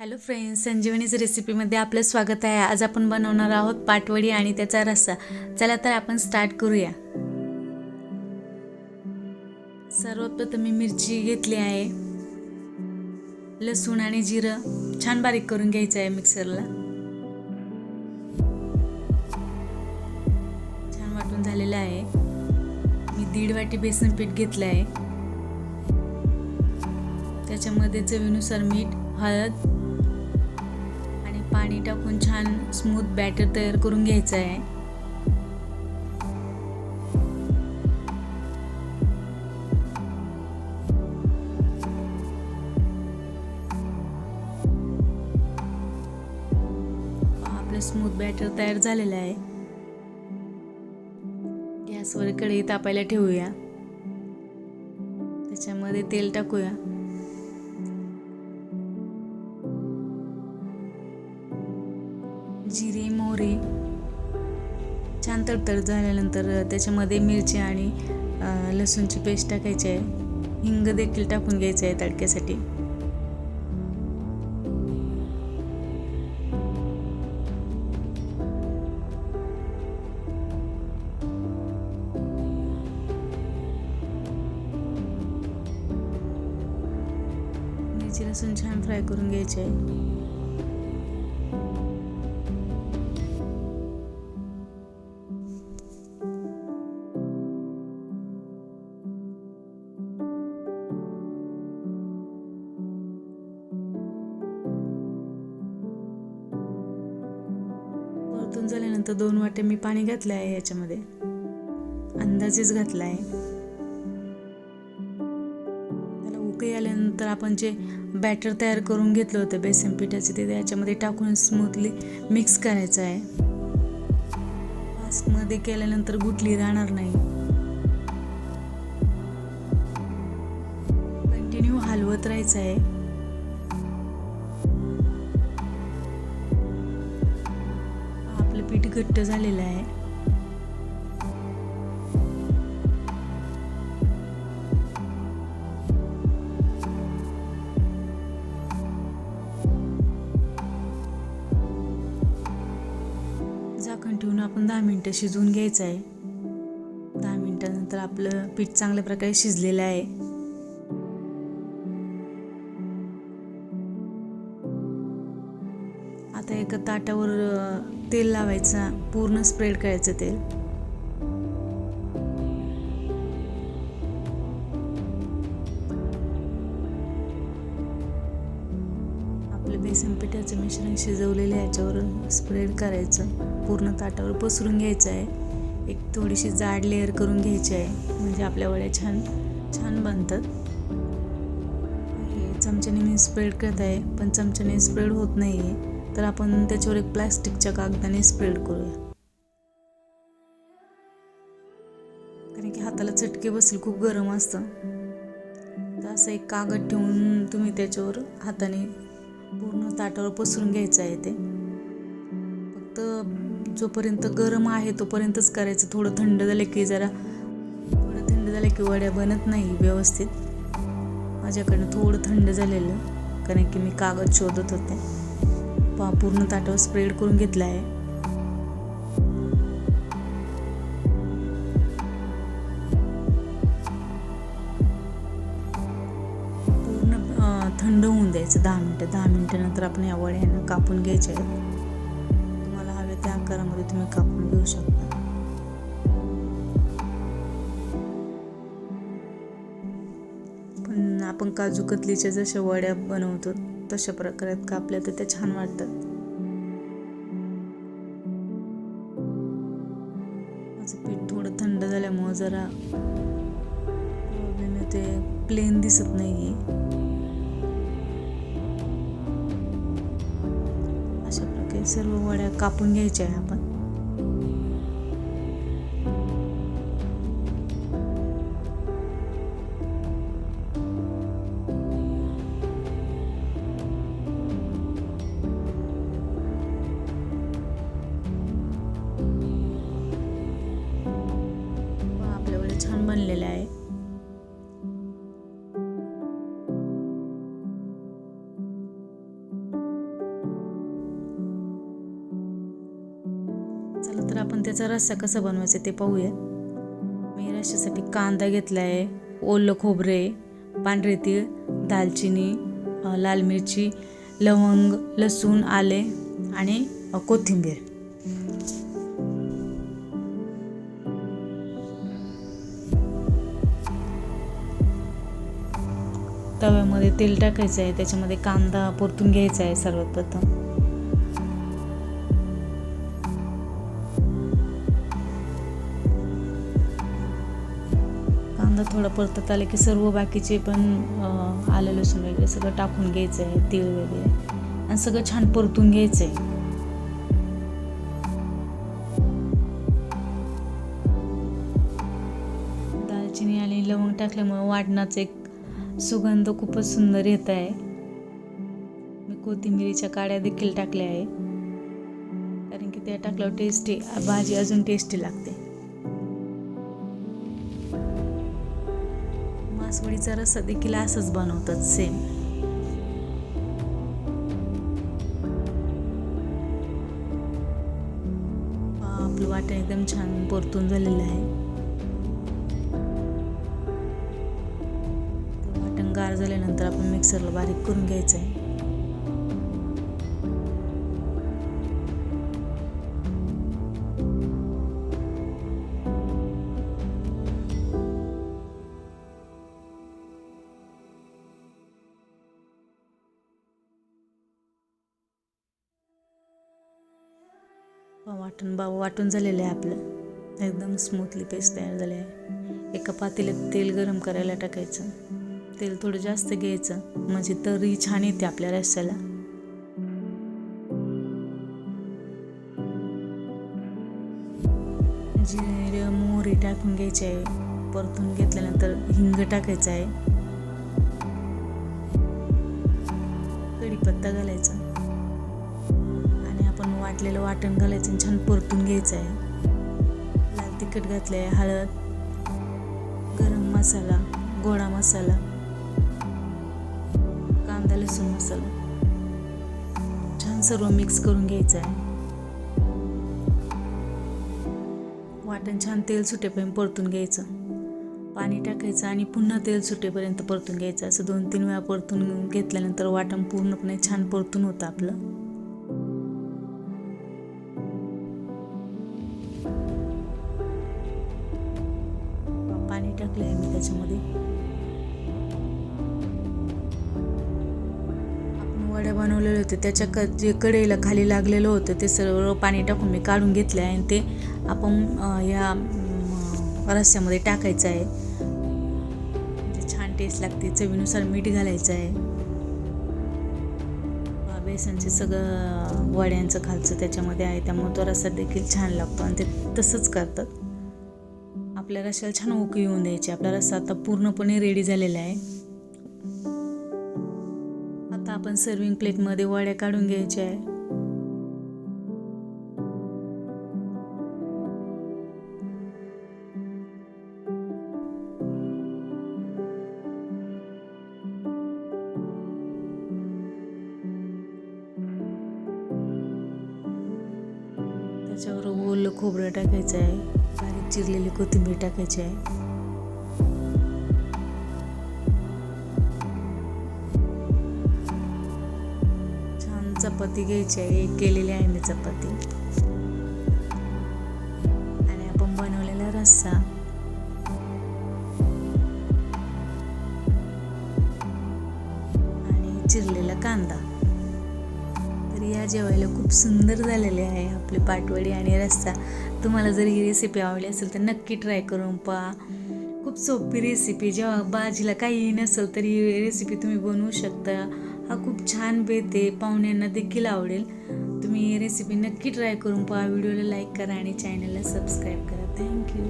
Hello friends संजीवनीज रेसिपीमध्ये आपलं स्वागत आहे. आज आपण बनवणार आहोत पाटवडी आणि त्याचा रस्सा. चला तर आपण स्टार्ट करूया. सर्वप्रथम मी मिरची घेतली आहे. लसूण आणि जिरं छान बारीक करून घ्यायचं आहे मिक्सरला छान वाटून झालेलं आहे. मी दीड वाटी बेसन पीठ घेतलं आहे. त्याच्यामध्ये चवीनुसार मीठ हळद पाणी टाकून छान स्मूथ बॅटर तयार करून घ्यायचं आहे. आपलं स्मूथ बॅटर तयार झालेलं आहे. गॅसवर कढई तापायला ठेवूया. त्याच्यामध्ये तेल टाकूया. जिरे मोहरी. छान तडतड झाल्यानंतर त्याच्यामध्ये मिरची आणि लसूणची पेस्ट टाकायची आहे. हिंग देखील टाकून घ्यायचं आहे तडक्यासाठी. मिरची लसूण छान फ्राय करून घ्यायचे आहे. परतून झाल्यानंतर दोन वाटे मी पाणी घातलं आहे याच्यामध्ये. अंदाजेच घातला आहे. त्याला उकळी आल्यानंतर आपण जे बॅटर तयार करून घेतलं होतं बेसन पिठाचे ते याच्यामध्ये टाकून स्मूथली मिक्स करायचं आहे. मास्कमध्ये केल्यानंतर गुटली राहणार नाही. कंटिन्यू हलवत राहायचं आहे. पीठ घट्ट झालेलं आहे. झाकण ठेवून आपण दहा मिनटं शिजवून घ्यायचं आहे. दहा मिनटानंतर आपलं पीठ चांगल्या प्रकारे शिजलेलं आहे. आता एका ताटावर तेल लावायचं पूर्ण स्प्रेड करायचं तेल. आपलं बेसन पिठाचं मिश्रण शिजवलेलं याच्यावर स्प्रेड करायचं. पूर्ण ताटावर पसरून घ्यायचं आहे. एक थोडीशी जाड लेअर करून घ्यायची आहे म्हणजे आपल्या वड्या छान छान बनतात. हे चमच्याने मी स्प्रेड करत आहे पण चमच्याने स्प्रेड होत नाही आहे तर आपण त्याच्यावर एक प्लॅस्टिकच्या कागदाने स्प्रेड करूया. कारण की हाताला चटके बसेल खूप गरम असतं. तर असं एक कागद ठेवून तुम्ही त्याच्यावर हाताने पूर्ण ताटावर पसरून घ्यायचं आहे ते. फक्त जोपर्यंत गरम आहे तोपर्यंतच करायचं. थोडं थंड झालं की जरा थोडं थंड झालं की वड्या बनत नाही व्यवस्थित. माझ्याकडनं थोडं थंड झालेलं कारण की मी कागद शोधत होते. पा पूर्ण ताटावर स्प्रेड करून घेतला आहे पूर्ण थंड होऊन द्यायचं दहा मिनटं. दहा मिनटानंतर आपण या वड्यांना कापून घ्यायच्या आहेत. तुम्हाला हवे त्या आकारामध्ये तुम्ही कापून घेऊ शकता. पण आपण काजू कतलीच्या जशा वड्या बनवतो तशा प्रकारात कापल्या तर त्या छान वाटतात. माझं पीठ थोडं थंड झाल्यामुळं जरा प्रॉब्लेम येते प्लेन दिसत नाहीये. अशा प्रकारे सर्व वड्या कापून घ्यायच्या आहे आपण. बनलेलं आहे. चला तर आपण त्याचा रस्सा कसा बनवायचा ते पाहूया. मी रश्श्यासाठी कांदा घेतला आहे ओलं खोबरे पांढरे तीळ दालचिनी लाल मिरची लवंग लसूण आले आणि कोथिंबीर. तव्यामध्ये तेल टाकायचं आहे त्याच्यामध्ये कांदा परतून घ्यायचा आहे सर्वात प्रथम कांदा थोडा परतत आला की सर्व बाकीचे पण आलं लसूण वगैरे सगळं टाकून घ्यायचं आहे तीळ वगैरे. आणि सगळं छान परतून घ्यायचं आहे. दालचिनी आणि लवंग टाकल्यामुळे वाटणाचं एक सुगंध खूपच सुंदर येत आहे. मी कोथिंबिरीच्या काड्या देखील टाकल्या आहे. कारण की त्या टाकल्यावर टेस्टी भाजी अजून टेस्टी लागते. मासवडीचा रस्सा देखील असंच बनवतात सेम आपलं वाटण एकदम छान परतून झालेलं आहे. गार झाल्यानंतर आपण मिक्सरला बारीक करून घ्यायचं आहे वाटण बा वाटून झालेलं आहे आपलं. एकदम स्मूथली पेस्ट तयार झाले आहे एका पातेल्यात तेल गरम करायला टाकायचं. तेल थोडं जास्त घ्यायचं. म्हणजे तरी छान येते आपल्या रस्स्याला जिरे मोहरी टाकून घ्यायचे आहे. परतून घेतल्यानंतर हिंग टाकायचं आहे. कढीपत्ता घालायचा. आणि आपण वाटलेलं वाटण घालायचं आणि छान परतून घ्यायचं आहे. लाल तिखट घातलं आहे हळद गरम मसाला गोडा मसाला. कांदा लसूण मसाला छान सर्व मिक्स करून घ्यायचं आहे वाटण छान तेल सुटेपर्यंत परतून घ्यायचं. पाणी टाकायचं आणि पुन्हा तेल सुटेपर्यंत परतून घ्यायचं. असं दोन तीन वेळा परतून घेतल्यानंतर वाटण पूर्णपणे छान परतून होतं आपलं. पाणी टाकलं आहे मी त्याच्यामध्ये. बनवलेले होते. त्याच्या क जे कढईला खाली लागलेलं होतं ते सर्व पाणी टाकून मी काढून घेतलं आहे आणि ते आपण ह्या या रस्स्यामध्ये टाकायचं आहे. म्हणजे छान टेस्ट लागते. चवीनुसार मीठ घालायचं आहे. बेसनचे सगळं वड्यांचं खालचं त्याच्यामध्ये आहे. त्यामुळे तो रस्सा देखील छान लागतो आणि ते तसंच करतात. आपल्या रश्याला छान उकळी येऊन द्यायची. आपला रस्सा आता पूर्णपणे रेडी झालेला आहे. आपण सर्विंग प्लेटमध्ये वड्या काढून घ्यायच्या आहे. त्याच्यावर ओलं खोबरं टाकायचं आहे. बारीक चिरलेली कोथिंबीर टाकायची आहे. चपाती घ्यायची आहे. एक केलेली आहे मी चपाती. आणि आपण बनवलेला रस्सा. आणि चिरलेला कांदा. तर या जेवायला खूप सुंदर झालेले आहे आपली पाटवडी आणि रस्सा. तुम्हाला जर ही रेसिपी आवडली असेल तर नक्की ट्राय करून पहा. खूप सोपी रेसिपी जेव्हा भाजीला काहीही नसेल तरी ही रेसिपी तुम्ही बनवू शकता. हा खूप छान बेत आहे. पाहुण्यांना देखील आवडेल. तुम्ही रेसिपी नक्की ट्राय करून पहा. व्हिडिओला लाईक करा आणि चॅनलला सबस्क्राईब करा. थँक्यू